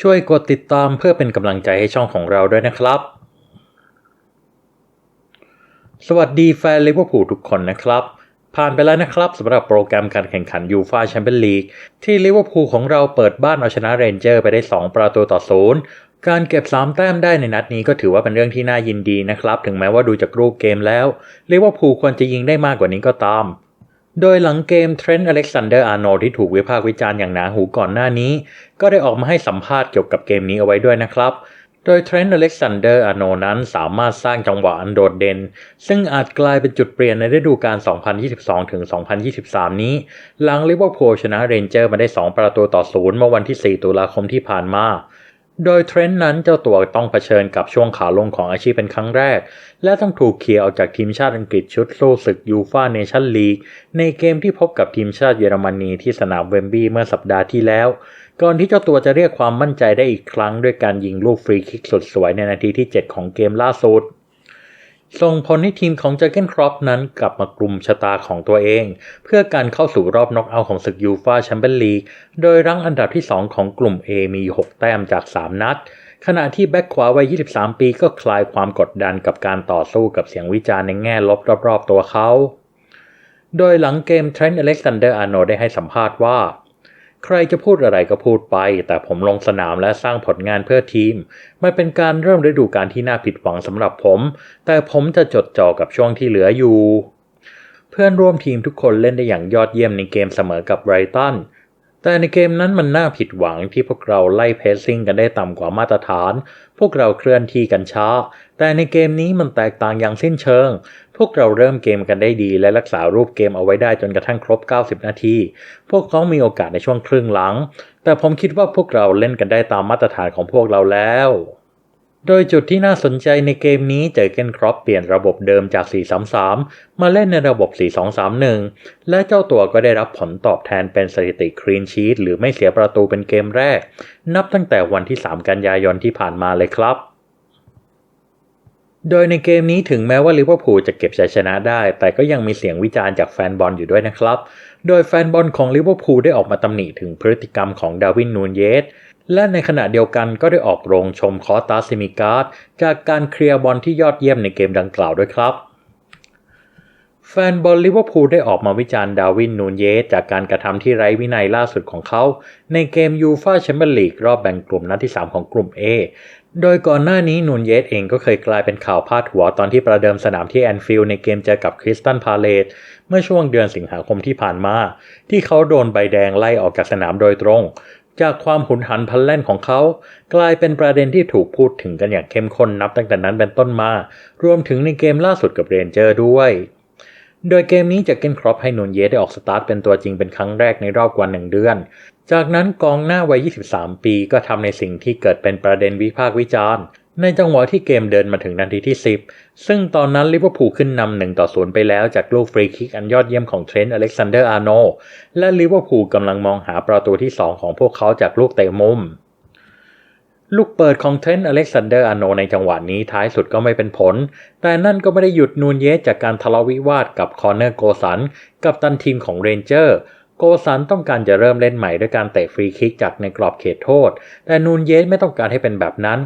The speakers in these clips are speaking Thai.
ช่วยกดติดตามเพื่อเป็นกำลังใจให้ช่องของเราด้วยนะครับ สวัสดีแฟนลิเวอร์พูลทุกคนนะครับ ผ่านไปแล้วนะครับสำหรับโปรแกรมการแข่งขันยูฟาแชมเปี้ยนลีกที่ลิเวอร์พูลของเราเปิดบ้านเอาชนะเรนเจอร์ไปได้ 2 ประตูต่อศูนย์การเก็บ 3 แต้มได้ในนัดนี้ก็ถือว่าเป็นเรื่องที่น่ายินดีนะครับ ถึงแม้ว่าดูจากรูปเกมแล้วลิเวอร์พูลควรจะยิงได้มากกว่านี้ก็ตาม โดยหลังเกมเทรนต์อเล็กซานเดอร์อาร์โนที่ถูกวิพากษ์วิจารณ์อย่างหนาหูก่อนหน้านี้ ก็ได้ออกมาให้สัมภาษณ์เกี่ยวกับเกมนี้เอาไว้ด้วยนะครับ โดยเทรนต์อเล็กซานเดอร์อาร์โนนั้นสามารถสร้างจังหวะอันโดดเด่น ซึ่งอาจกลายเป็นจุดเปลี่ยนในฤดูกาล 2022-2023 นี้ หลังลิเวอร์พูลชนะเรนเจอร์มาได้ 2 ประตูต่อศูนย์เมื่อวันที่ 4 ตุลาคมที่ผ่านมา โดยเทรนต์นั้นเจ้าตัวต้องเผชิญกับช่วงขาลงของอาชีพเป็นครั้งแรก และต้องถูกเคลียร์ออกจากทีมชาติอังกฤษชุดสู้ศึกยูฟาเนชั่นลีกในเกมที่พบกับทีมชาติเยอรมนีที่สนามเวมบี้เมื่อสัปดาห์ที่แล้ว ก่อนที่เจ้าตัวจะเรียกความมั่นใจได้อีกครั้ง ด้วยการยิงลูกฟรีคิกสุดสวยในนาทีที่ 7 ของเกมล่าสุด ส่งผลให้ทีมของเจอร์เกนครอปนั้นกลับมากลุ่มชะตาของตัวเอง เพื่อการเข้าสู่รอบน็อกเอาท์ของศึกยูฟาแชมเปี้ยนลีกโดยรั้งอันดับที่ 2 ของกลุ่ม A มี 6 แต้มจาก 3 นัด ขณะที่แบ็คขวาวัย 23 ปีก็คลายความกดดันกับการต่อสู้กับเสียงวิจารณ์ในแง่ลบรอบๆตัวเขา โดยหลังเกมเทรนต์อเล็กซานเดอร์อาร์โนได้ให้สัมภาษณ์ว่า ใครจะพูดอะไรก็พูดไป แต่ผมลงสนามและสร้างผลงานเพื่อทีม มันเป็นการเริ่มฤดูกาลที่น่าผิดหวังสำหรับผม แต่ผมจะจดจ่อกับช่วงที่เหลืออยู่ เพื่อนร่วมทีมทุกคนเล่นได้อย่างยอดเยี่ยมในเกมเสมอกับไบรตัน แต่ในเกมนั้นมันน่าผิดหวังที่พวกเราไล่เพสซิ่งกันได้ต่ำกว่ามาตรฐาน พวกเราเคลื่อนที่กันช้า แต่ในเกมนี้มันแตกต่างอย่างสิ้นเชิง พวกเราเริ่มเกมกันได้ดี และรักษารูปเกมเอาไว้ได้จนกระทั่งครบ 90 นาที พวกเขามีโอกาสในช่วงครึ่งหลัง แต่ผมคิดว่าพวกเราเล่นกันได้ตามมาตรฐานของพวกเราแล้ว โดยจุดที่น่าสนใจในเกมนี้เจอเกนครอปเปลี่ยนระบบเดิมจาก 4-3-3 มาเล่นในระบบ 4-2-3-1 และเจ้าตัวก็ได้รับผลตอบแทนเป็นสถิติคลีนชีตหรือไม่เสียประตูเป็นเกมแรก นับตั้งแต่วันที่ 3 กันยายนที่ผ่านมาเลยครับโดยในเกมนี้ถึงแม้ว่าลิเวอร์พูลจะเก็บชัยชนะได้ แต่ก็ยังมีเสียงวิจารณ์จากแฟนบอลอยู่ด้วยนะครับ โดยแฟนบอลของลิเวอร์พูลได้ออกมาตำหนิถึงพฤติกรรมของดาวินนูนเยส และในขณะเดียวกันก็ได้ออกโรงชมคอสตาซิมิการ์ดจากการเคลียร์บอลที่ยอดเยี่ยมในเกมดังกล่าวด้วยครับแฟนบอลลิเวอร์พูลได้ออกมาวิจารณ์ดาวินนูนเยสจากการกระทำที่ไร้วินัยล่าสุดของเขา ในเกมยูฟาแชมเปี้ยนลีกรอบแบ่งกลุ่มนัดที่ 3 ของกลุ่ม A โดยก่อนหน้านี้นูนเยสเองก็เคยกลายเป็นข่าวพาดหัวตอนที่ประเดิมสนามที่แอนฟิลด์ในเกมเจอกับคริสตันพาเลตเมื่อช่วงเดือนสิงหาคมที่ผ่านมา ที่เขาโดนใบแดงไล่ออกจากสนามโดยตรง จากความหุนหันพลันแล่นของเขา กลายเป็นประเด็นที่ถูกพูดถึงกันอย่างเข้มข้นนับตั้งแต่นั้นเป็นต้นมา รวมถึงในเกมล่าสุดกับเรนเจอร์ด้วย โดยเกมนี้จะเกนครอปให้นูนเยสได้ออกสตาร์ทเป็นตัวจริงเป็นครั้งแรกในรอบกว่าหนึ่งเดือน จากนั้นกองหน้าวัย 23 ปีก็ทำในสิ่งที่เกิดเป็นประเด็นวิพากษ์วิจารณ์ ในจังหวะที่เกมเดินมาถึงนาทีที่ 10 ซึ่งตอนนั้นลิเวอร์พูลขึ้นนำหนึ่งต่อศูนย์ไปแล้วจากลูกฟรีคิกอันยอดเยี่ยมของเทรนต์อเล็กซานเดอร์อาร์โนและลิเวอร์พูลกำลังมองหาประตูที่ 2 ของพวกเขาจากลูกเตะมุม ลูกเปิดของเทรนต์อเล็กซานเดอร์อาร์โนในจังหวะนี้ท้ายสุดก็ไม่เป็นผล แต่นั่นก็ไม่ได้หยุดนูนเยสจากการทะเลาะวิวาทกับคอร์เนอร์โกสันกับตันทีมของเรนเจอร์โกสันต้องการจะเริ่มเล่นใหม่ด้วยการเตะฟรีคิกจากในกรอบเขตโทษ แต่นูนเยสไม่ต้องการให้เป็นแบบนั้น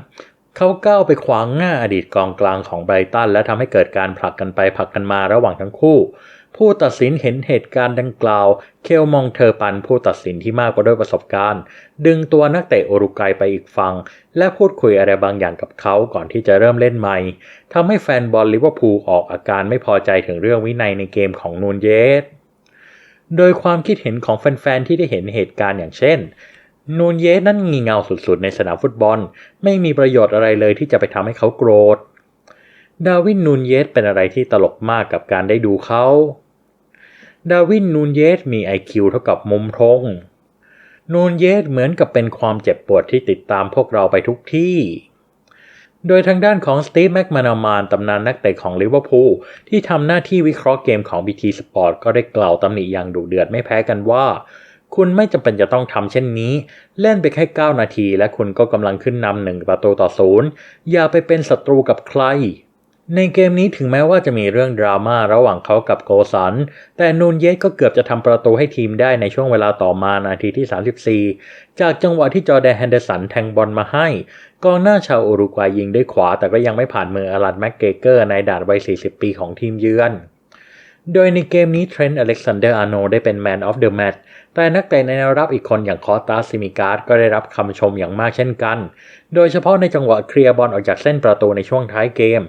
เขาก้าวไปขวางหน้าอดีตกองกลางของไบรตันและทำให้เกิดการผลักกันไปผลักกันมาระหว่างทั้งคู่ ผู้ตัดสินเห็นเหตุการณ์ดังกล่าว เคลมองเทอร์ปันผู้ตัดสินที่มากกว่าด้วยประสบการณ์ ดึงตัวนักเตะโอรุกวัยไปอีกฝั่งและพูดคุยอะไรบางอย่างกับเขาก่อนที่จะเริ่มเล่นใหม่ทำให้แฟนบอลลิเวอร์พูลออกอาการไม่พอใจถึงเรื่องวินัยในเกมของนูนเยสโดยความคิดเห็นของแฟนๆที่ได้เห็นเหตุการณ์อย่างเช่น นูนเยสนั้นงีเงาสุดๆ ในสนามฟุตบอล ไม่มีประโยชน์อะไรเลยที่จะไปทำให้เขาโกรธ ดาวินนูนเยสเป็นอะไรที่ตลกมากกับการได้ดูเขา ดาวินนูนเยสมี IQ เท่ากับมุมทงนูนเยสเหมือนกับเป็นความเจ็บปวดที่ติดตามพวกเราไปทุกที่ โดยทางด้านของสตีฟแม็กมานามานตำนานนักเตะของลิเวอร์พูลที่ทำหน้าที่วิเคราะห์เกมของ BT Sport ก็ได้กล่าวตำหนิอย่างดุเดือดไม่แพ้กันว่า คุณไม่จำเป็นจะต้องทำเช่นนี้ เล่นไปแค่ 9 นาที และคุณก็กำลังขึ้นนำหนึ่งประตูต่อศูนย์อย่าไปเป็นศัตรูกับใคร ในเกมนี้ถึงแม้ว่าจะมีเรื่องดราม่าระหว่างเขากับโกสัน แต่นูนเยสก็เกือบจะทำประตูให้ทีมได้ในช่วงเวลาต่อมานาทีที่ 34 จากจังหวะที่จอแดนแฮนเดอร์สันแทงบอลมาให้ กองหน้าชาวอุรุกวัยยิงด้วยขวา แต่ก็ยังไม่ผ่านมืออลันแม็กเกเกอร์ในด่านวัย 40 ปีของทีมเยือน โดยในเกมนี้เทรนต์อเล็กซานเดอร์อาร์โนได้เป็นแมนออฟเดอะแมตช์แต่นักเตะในแนวรับอีกคนอย่างคอสตาซิมิการ์ดก็ได้รับคำชมอย่างมากเช่นกัน โดยเฉพาะในจังหวะเคลียร์บอลออกจากเส้นประตูในช่วงท้ายเกม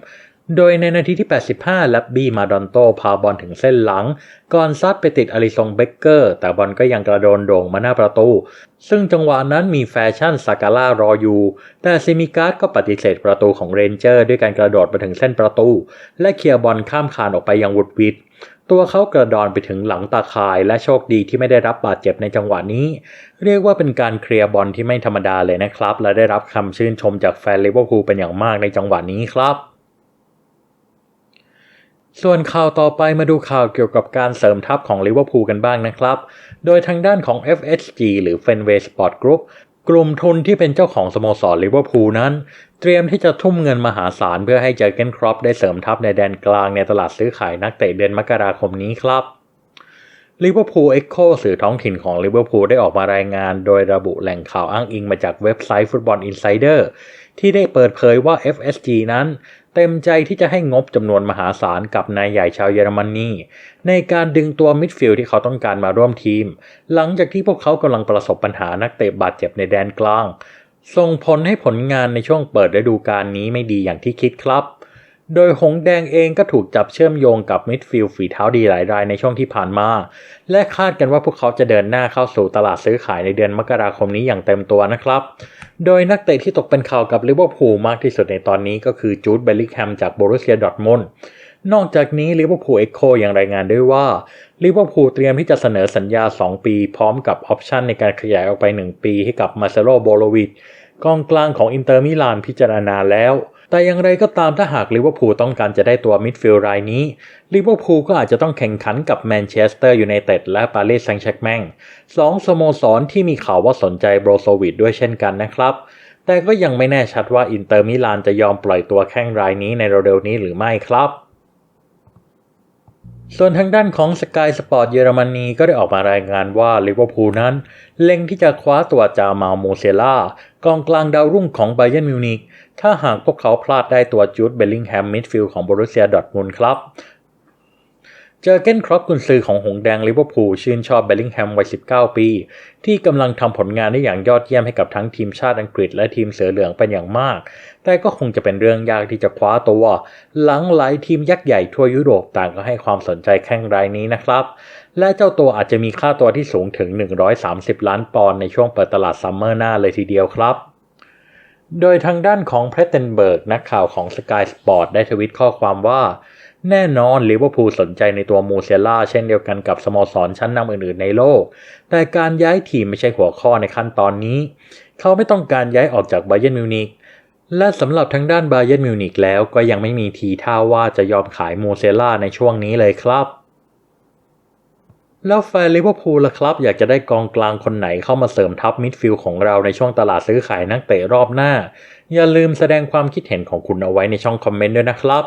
โดยในนาทีที่ 85 ลับบี้มาดอนโตพาบอลถึงเส้นหลัง ก่อนซัดไปติดอลิซงเบเกอร์ แต่บอลก็ยังกระโดนโด่งมาหน้าประตู ซึ่งจังหวะนั้นมีแฟชั่นซากาล่ารออยู่ แต่ซิมิการ์ดก็ปฏิเสธประตูของเรนเจอร์ด้วยการกระโดดไปถึงเส้นประตู และเคลียร์บอลข้ามคานออกไปยังวุดวิด ตัวเขากระดอนไปถึงหลังตาข่ายและโชคดีที่ไม่ได้รับบาดเจ็บในจังหวะนี้ เรียกว่าเป็นการเคลียร์บอลที่ไม่ธรรมดาเลยนะครับ และได้รับคำชื่นชมจากแฟนลิเวอร์พูลเป็นอย่างมากในจังหวะนี้ครับส่วนข่าวต่อไปมาดูข่าวเกี่ยวกับการเสริมทัพของลิเวอร์พูลกันบ้างนะครับ โดยทางด้านของ FSG หรือ Fenway Sport Group กลุ่มทุนที่เป็นเจ้าของสโมสรลิเวอร์พูลนั้น เตรียมที่จะทุ่มเงินมหาศาลเพื่อให้เจอเกนครอปได้เสริมทัพในแดนกลางในตลาดซื้อขายนักเตะเดือนมกราคมนี้ครับลิเวอร์พูลเอ็กโคสื่อท้องถิ่นของลิเวอร์พูลได้ออกมารายงาน โดยระบุแหล่งข่าวอ้างอิงมาจากเว็บไซต์ฟุตบอลอินไซเดอร์ที่ได้เปิดเผยว่า FSG นั้น เต็มใจที่จะให้งบจำนวนมหาศาลกับนายใหญ่ชาวเยอรมนีในการดึงตัวมิดฟิลด์ที่เขาต้องการมาร่วมทีม หลังจากที่พวกเขากำลังประสบปัญหานักเตะบาดเจ็บในแดนกลาง ส่งผลให้ผลงานในช่วงเปิดฤดูกาลนี้ไม่ดีอย่างที่คิดครับ โดยหงแดงเองก็ถูกจับเชื่อมโยงกับมิดฟิลด์ฝีเท้าดีหลายรายในช่วงที่ผ่านมา และคาดกันว่าพวกเขาจะเดินหน้าเข้าสู่ตลาดซื้อขายในเดือนมกราคมนี้อย่างเต็มตัวนะครับ โดยนักเตะที่ตกเป็นข่าวกับลิเวอร์พูลมากที่สุดในตอนนี้ก็คือจูดเบลลิแฮมจากโบรุสเซียดอร์ทมุนด์นอกจากนี้ลิเวอร์พูลเอ็กโคยังรายงานด้วยว่าลิเวอร์พูลเตรียมที่จะเสนอสัญญา 2 ปี พร้อมกับออปชันในการขยายออกไป 1 ปีให้กับมาเซโลโบโลวิชกองกลางของอินเตอร์มิลานพิจารณาแล้ว แต่อย่างไรก็ตามถ้าหากลิเวอร์พูลต้องการจะได้ตัวมิดฟิลด์รายนี้ลิเวอร์พูลก็อาจจะต้องแข่งขันกับแมนเชสเตอร์ยูไนเต็ดและปารีสแซงต์แชร์กแมงสองสโมสรที่มีข่าวว่าสนใจโบรโซวิดด้วยเช่นกันนะครับ แต่ก็ยังไม่แน่ชัดว่าอินเตอร์มิลานจะยอมปล่อยตัวแข้งรายนี้ในเร็วๆนี้หรือไม่ครับส่วนทางด้านของสกายสปอร์ตเยอรมนีก็ได้ออกมารายงานว่าลิเวอร์พูลนั้น เล็งที่จะคว้าตัวจามาโมเซล่ากองกลางดาวรุ่งของไบเยนมิวนิก ถ้าหากพวกเขาพลาดได้ตัวจูดเบลลิงแฮมมิดฟิลด์ของบรูเซียดอร์ทมุนครับ เจอเก้นครอปกุนซือของหงแดงลิเวอร์พูลชื่นชอบเบลลิงแฮมวัย 19 ปี ที่กำลังทำผลงานได้อย่างยอดเยี่ยมให้กับทั้งทีมชาติอังกฤษและทีมเสือเหลืองเป็นอย่างมาก แต่ก็คงจะเป็นเรื่องยากที่จะคว้าตัว หลังหลายทีมยักษ์ใหญ่ทั่วยุโรปต่างก็ให้ความสนใจแข้งรายนี้นะครับ และเจ้าตัวอาจจะมีค่าตัวที่สูงถึง 130 ล้านปอนด์ในช่วงเปิดตลาดซัมเมอร์หน้าเลยทีเดียวครับ โดยทางด้านของเพรสเทนเบิร์กนักข่าวของ Sky Sport ได้ทวิตข้อความว่า แน่นอนลิเวอร์พูลสนใจในตัวมูเซล่าเช่นเดียวกันกับสโมสรชั้นนำอื่นๆในโลก แต่การย้ายทีมไม่ใช่หัวข้อในขั้นตอนนี้ เขาไม่ต้องการย้ายออกจากไบเยนมิวนิกและสำหรับทางด้านไบเยนมิวนิกแล้วก็ยังไม่มีทีท่าว่าจะยอมขายมูเซล่าในช่วงนี้เลยครับ แล้วแฟนลิเวอร์พูลล่ะครับ อยากจะได้กองกลางคนไหนเข้ามาเสริมทัพมิดฟิลด์ของเราในช่วงตลาดซื้อขายนักเตะรอบหน้า อย่าลืมแสดงความคิดเห็นของคุณเอาไว้ในช่องคอมเมนต์ด้วยนะครับ